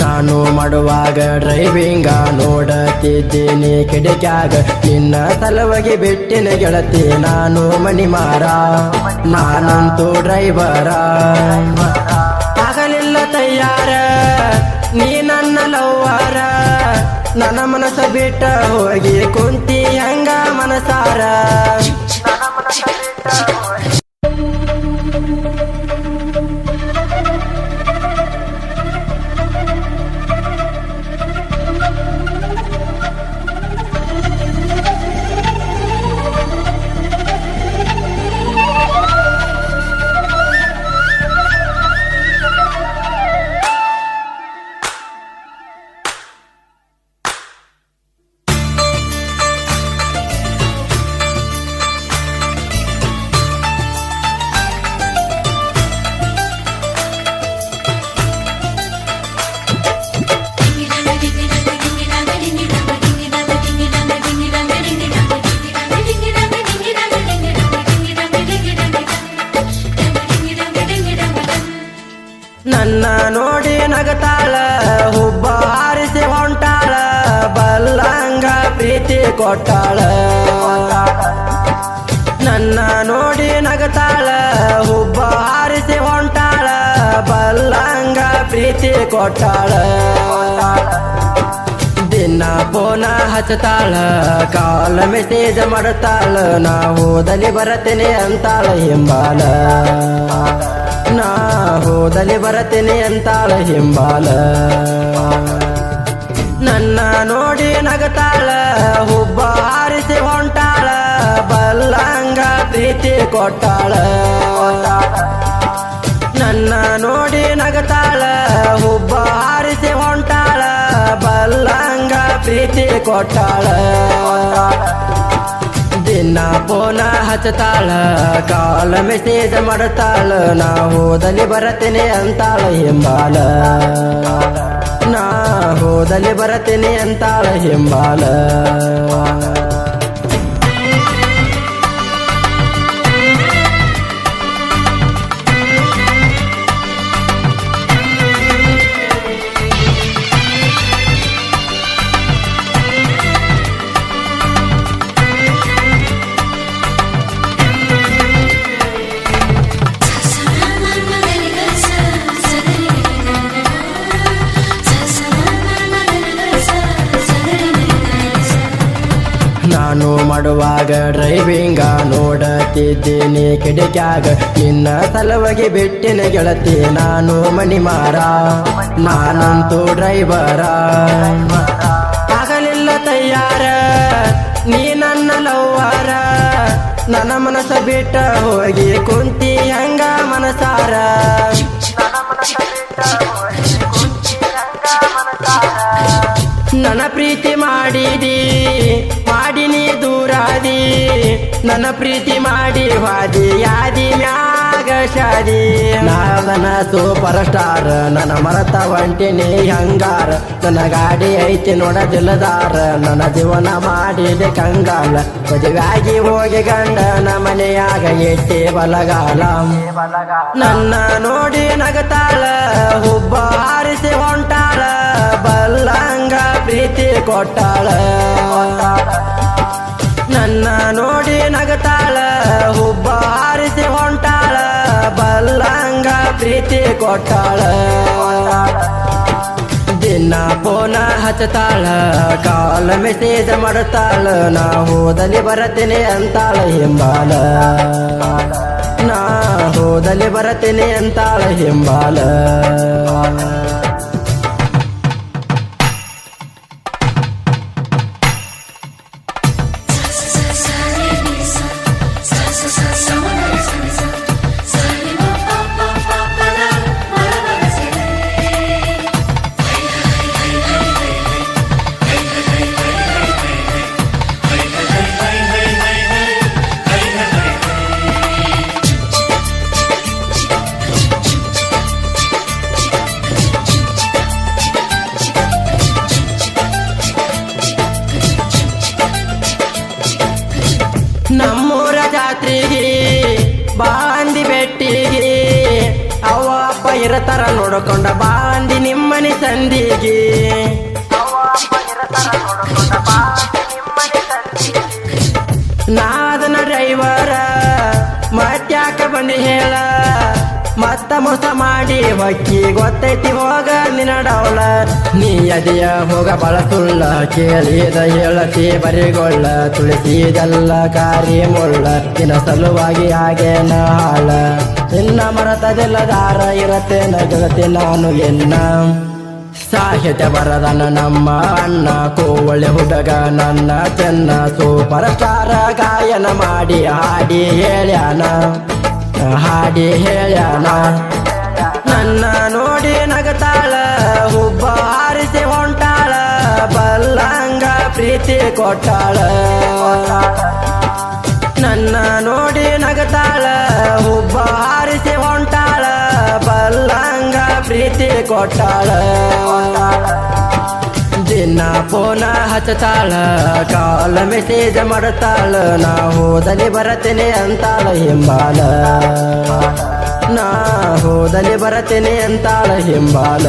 ನಾನು ಮಾಡುವಾಗ ಡ್ರೈವಿಂಗ ನೋಡತಿದ್ದೀನಿ. ಕೆಡಕಾಗ ನಿನ್ನ ಸಲುವಾಗಿ ಬಿಟ್ಟಿನ ಗೆಳತಿ ನಾನು ಮಣಿಮಾರ. ನಾನಂತೂ ಡ್ರೈವರ ಆಗಲಿಲ್ಲ ತಯ್ಯಾರ ನೀ ನನ್ನ ಲವ್ವಾರ. ನನ್ನ ಮನಸ ಬಿಟ್ಟ ಹೋಗಿ ಕುಂತಿ ಹಂಗ ಮನಸಾರ. ಕೊಟ್ಟಾಳ. ನನ್ನ ನೋಡಿ ನಗತಾಳ, ಹುಬ್ಬ ಹಾರಿಸಿ ಹೊಂಟಾಳ, ಬಲ್ಲಂಗ ಪ್ರೀತಿ ಕೊಟ್ಟಾಳ. ದಿನ ಬೋನ ಹಚ್ಚತಾಳ, ಕಾಲ ಮೆಸೇಜ್ ಮಾಡ್ತಾಳ, ನಾ ಹೋದಲ್ಲಿ ಬರತೇನೆ ಅಂತಾಳ ಹಿಂಬಾಲ. ನಾ ಹೋದಲ್ಲಿ ಬರತೇನೆ ಅಂತಾಳ ಹಿಂಬಾಲ. ನನ್ನ ನೋಡಿ ನಗತಾಳ ಪ್ರೀತಿ ಕೊಟ್ಟಾಳ. ನನ್ನ ನೋಡಿ ನಗತಾಳ, ಹುಬ್ಬ ಹಾರಿಸಿ ಹೊಂಟಾಳ, ಬಲ್ಲಂಗ ಪ್ರೀತಿ ಕೊಟ್ಟಾಳ. ದಿನ ಪೋನ ಹಚ್ಚತಾಳ, ಕಾಲ ಮೆಸೇಜ್ ಮಾಡ್ತಾಳ, ನಾ ಹೋದಲ್ಲಿ ಬರತೇನೆ ಅಂತಾಳ ಹಿಂಬಾಲ. ನಾ ಹೋದಲ್ಲಿ ಬರತೇನೆ ಅಂತಾಳ ಹಿಂಬಾಲ. ಮಾಡುವಾಗ ಡ್ರೈವಿಂಗ ನೋಡತಿದ್ದೀನಿ ಕಿಡಿಕ್ಯಾಗ ನಿನ್ನ ಸಲುವಾಗಿ ಬಿಟ್ಟಿನ ಗೆಳತಿ ನಾನು ಮಣಿಮಾರ. ನಾನಂತೂ ಡ್ರೈವರ ಆಗಲಿಲ್ಲ ತಯ್ಯಾರ ನೀ ನನ್ನ ಲವ್ವಾರ. ನನ್ನ ಮನಸ್ಸ ಬಿಟ್ಟ ಹೋಗಿ ಕುಂತಿ ಹಂಗ ಮನಸಾರ. ನನ್ನ ಪ್ರೀತಿ ಮಾಡಿದಿ ನನ್ನ ಪ್ರೀತಿ ಮಾಡಿ ವಾದಿ ಯಾದಿ ಮ್ಯಾಗ ಶಾದಿ. ನಾದನ ಸೂಪರ್ ಸ್ಟಾರ್ ನನ್ನ ಮರತ ಒಂಟಿನಿ ಹಂಗಾರ. ನನ್ನ ಗಾಡಿ ಐತಿ ನೋಡದಿಲ್ಲದಾರ ನನ್ನ ಜೀವನ ಮಾಡಿದೆ ಕಂಗಾಲ. ಮದುವೆಯಾಗಿ ಹೋಗಿ ಗಂಡನ ಮನೆಯಾಗ ಎಟ್ಟಿ ಬಲಗಾಲ. ನನ್ನ ನೋಡಿ ನಗತಾಳ ಹುಬ್ಬ ಹಾರಿಸಿ ಹೊಂಟಾಳ ಬಲ್ಲಂಗ ಪ್ರೀತಿ ಕೊಟ್ಟಾಳ. ನನ್ನ ನೋಡಿ ಹುಬ್ಬ ಹಾರಿಸಿ ಹೊಂಟಾಳ, ಬಲ್ಲಂಗ ಪ್ರೀತಿ ಕೊಟ್ಟಾಳ. ದಿನ ಪೋನ ಹಚ್ಚತಾಳ ಕಾಲ ಮೆಸೇಜ್ ಮಾಡ್ತಾಳ ನಾ ಹೋದಲ್ಲಿ ಬರತೇನೆ ಅಂತಾಳ ಹಿಂಬಾಲ. ನಾ ಹೋದಲ್ಲಿ ಬರತೇನೆ ಅಂತಾಳ ಹಿಂಬಾಲ. ಬಾಂದಿ ಬೆಟ್ಟಿಗೆ ಅವ ಅಪ್ಪ ಇರತರ ನೋಡ್ಕೊಂಡ ಬಾಂದಿ ನಿಮ್ಮನೆ ಸಂದಿಗೆ ನಾದನ ಡ್ರೈವರ ಮತ್ಯಾಕ ಬಂದಿ ಹೇಳ. ಮತ್ತ ಮಸ್ತ ಮಾಡಿ ಹೊಕ್ಕಿ ಗೊತ್ತೈತಿ ಹೋಗ ನಿನ್ನಡವಳ ನೀ ಅದಿಯ ಹೋಗ ಬಳ ಸುಳ್ಳ ಕೇಳಿದ ಹೇಳತಿ ಬರಿಗೊಳ್ಳ, ತುಳಸಿದಲ್ಲ ಕಾರಿ ಮುಳ್ಳ, ನಿನ್ನ ಸಲುವಾಗಿ ಹಾಗೆ ಹಾಳ. ನಿನ್ನ ಮರತದಿಲ್ಲ ದಾರ ಇರತ್ತೆ ನಗತಿ ನಾನು ಎನ್ನ. ಸಾಹಿತ್ಯ ಬರದನ ನಮ್ಮ ಅಣ್ಣ ಕೋವಳೆ ಹುಡುಗ ನನ್ನ ಚೆನ್ನ. ಸೂಪರ್ ಸ್ಟಾರ ಗಾಯನ ಮಾಡಿ ಹಾಡಿ ಹೇಳ್ಯಾನ. ಹಾಡಿ ಹೇಳ್ಯಾನ. ನನ್ನ ನೋಡಿ ನಗತಾಳ, ಹುಬ್ಬ ಹಾರಿಸಿ ಹೊಂಟಾಳ, ಬಲ್ಲಂಗ ಪ್ರೀತಿ ಕೊಟ್ಟಾಳ. ನನ್ನ ನೋಡಿ ನಗತಾಳ, ಹುಬ್ಬ ಹಾರಿಸಿ ಹೊಂಟಾಳ, ಬಲ್ಲಂಗ ಪ್ರೀತಿ ಕೊಟ್ಟಾಳ. ದಿನ ಫೋನ ಹಚ್ಚತಾಳ ಕಾಲ ಮೆಸೇಜ್ ಮಾಡುತ್ತಾಳ, ನಾ ಹೋದಲ್ಲಿ ಬರತೇನೆ ಅಂತಾಳ ಹಿಂಬಾಲ. ನಾ ಹೋದಲ್ಲಿ ಬರತೇನೆ ಅಂತಾಳ ಹಿಂಬಾಲ.